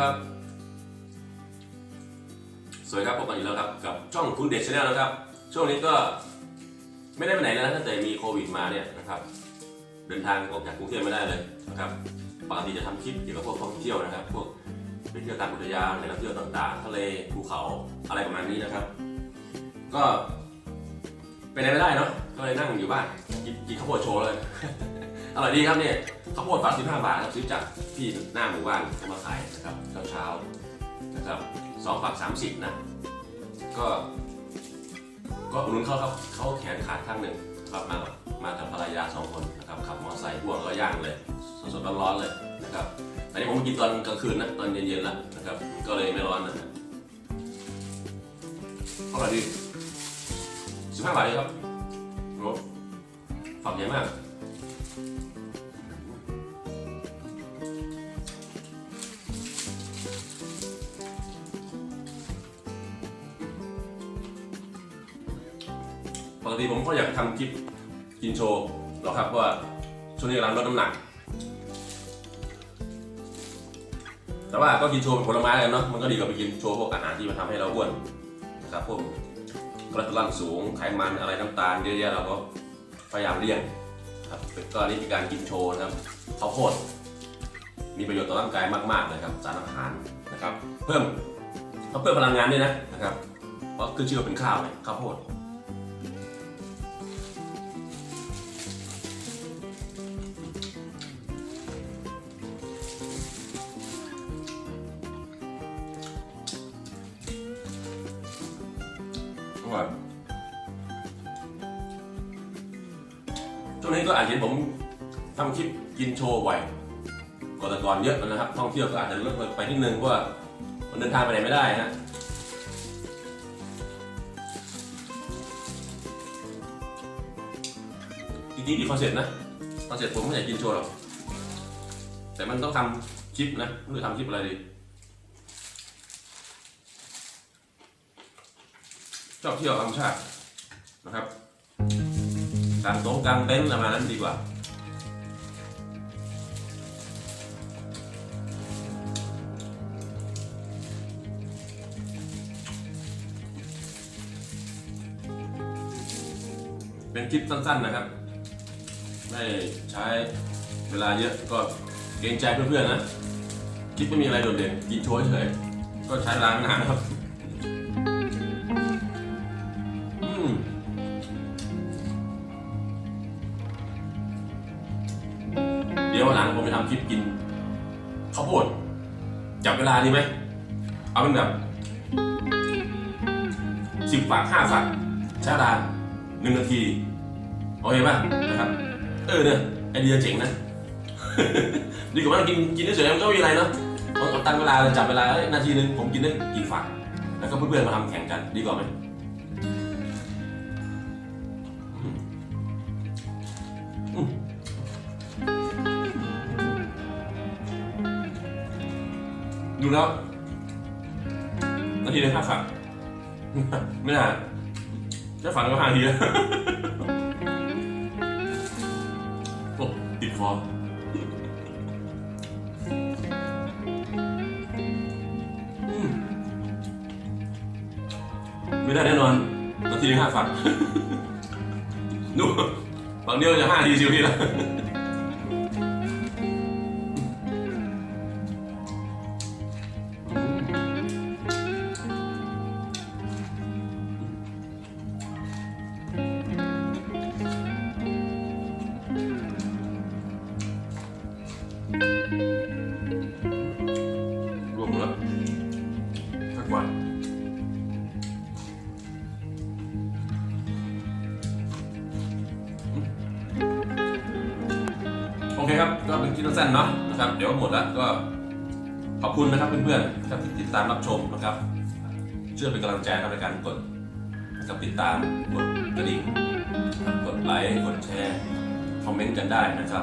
ครับ สวัสดีครับพบกันอีกแล้วครับกับช่องคุณเดชชาแนลนะครับ ช่วงนี้ก็ไม่ได้ไปไหนแล้วนะตั้งแต่มีโควิดมาเนี่ยนะครับ เดินทางออกจากกรุงเทพไม่ได้เลยนะครับปกติจะทำคลิปเกี่ยวกับพวกท่องเที่ยวนะครับ พวกไปเที่ยวตามอุทยานแหล่งท่องเที่ยวต่างๆทะเลภูเขาอะไรประมาณนี้นะครับ ก็ไปไหนไม่ได้เนาะก็เลยนั่งอยู่บ้านกินกินข้าวโพดโชว์เลย อร่อยดีครับเนี่ยข้าวโพดฝาสิบห้าบาทครับซื้อจากที่หน้าหมู่บ้านเขามาขายนะครับเช้าเช้าๆนะครับสองฝักสามสิบนะ ก็ ก็อุดหนุนเขาครับเขาแขนขาดข้างหนึ่งครับมามากับภรรยาสองคนนะครับขับมอเตอร์ไซค์พ่วงก็ย่างเลยสดๆร้อนๆเลยนะครับแต่นี่ผมกินตอนกลางคืนนะตอนเย็นๆแล้วนะครับ ก็เลยไม่ร้อนนะฮะอร่อยดีสิบห้าบาทเลยครับโอ้ฝักใหญ่มาก ปกติผมก็อยากทำคลิปกินโชว์หรอกครับเพราะว่าช่วงนี้กำลังลดน้ำหนัก แต่ว่าก็กินโชว์เป็นผลไม้กันเนาะมันก็ดีกว่าไปกินโชว์พวกอาหารที่มันทำให้เราอ้วนนะครับพวกคอเลสเตอรอลสูงไขมันอะไรน้ำตาลเยอะแยะเราก็พยายามเลี่ยงครับก็นี่เป็นการกินโชว์นะครับข้าวโพดมีประโยชน์ต่อร่างกายมากๆเลยครับสารอาหารนะครับ เพิ่มก็เพิ่มพลังงานด้วยนะนะครับเพราะขึ้นชื่อว่าเป็นข้าวเลยข้าวโพด ร่อยช่วงนี้ก็อาจจะเห็นผมทำคลิปกินโชว์บ่อยกว่าแต่ก่อนเยอะนะครับ ท่องเที่ยวก็อาจจะลดไปนิดนึงเพราะว่ามันเดินทางไปไหนไม่ได้ฮะจริงๆดีคอนเซ็ปต์นะคอนเซ็ปต์ผมไม่อยากกินโชว์หรอกแต่มันต้องทำคลิปนะไม่รู้ทำคลิปอะไรดี ชอบเที่ยวธรรมชาตินะครับกางโต๊ะกางเต็นท์ประมาณนั้นดีกว่า เป็นคลิปสั้นๆนะครับ ไม่ใช้เวลาเยอะก็เกรงใจเพื่อนๆนะคลิปไม่มีอะไรโดดเด่นกินโชว์เฉยก็ใช้เวลาไม่นานครับ ไปทำคลิปกินข้าวโพดจับเวลาดีไหม เอาเป็นแบบสิบฝักห้าฝักใช้เวลาหนึ่งนาทีโอเคป่ะนะครับ เออเนี่ยไอเดียเจ๋งนะ ดีกว่านั่งกินกินเฉยๆมันก็ม่มีอะไรเนาะเอาเอาตั้งเวลาจับเวลาเอ้ยนาทีหนึ่งผมกินได้กี่ฝักแล้วก็เพื่อนๆมาทำแข่งกันดีกว่าไหม ดูแล้วนาทีละห้าฝันไม่นานแค่ฝันก็ห้าทีแล้วโอ้ติดคอไม่ได้แน่นอนนาทีละห้าฝันดูฝังเดียวจะห้าทีชิวพี่แล้ว รวมแล้วสักวันโอเคครับ ก็เป็นคลิปสั้นๆเนาะนะครับ เดี๋ยวหมดแล้วก็ขอบคุณนะครับเพื่อนๆครับที่ติดตามรับชมนะครับช่วยเป็นกำลังใจในการกดนะครับติดตามกดกระดิ่งกดไลค์ กดแชร์ คอมเมนต์กันได้นะครับ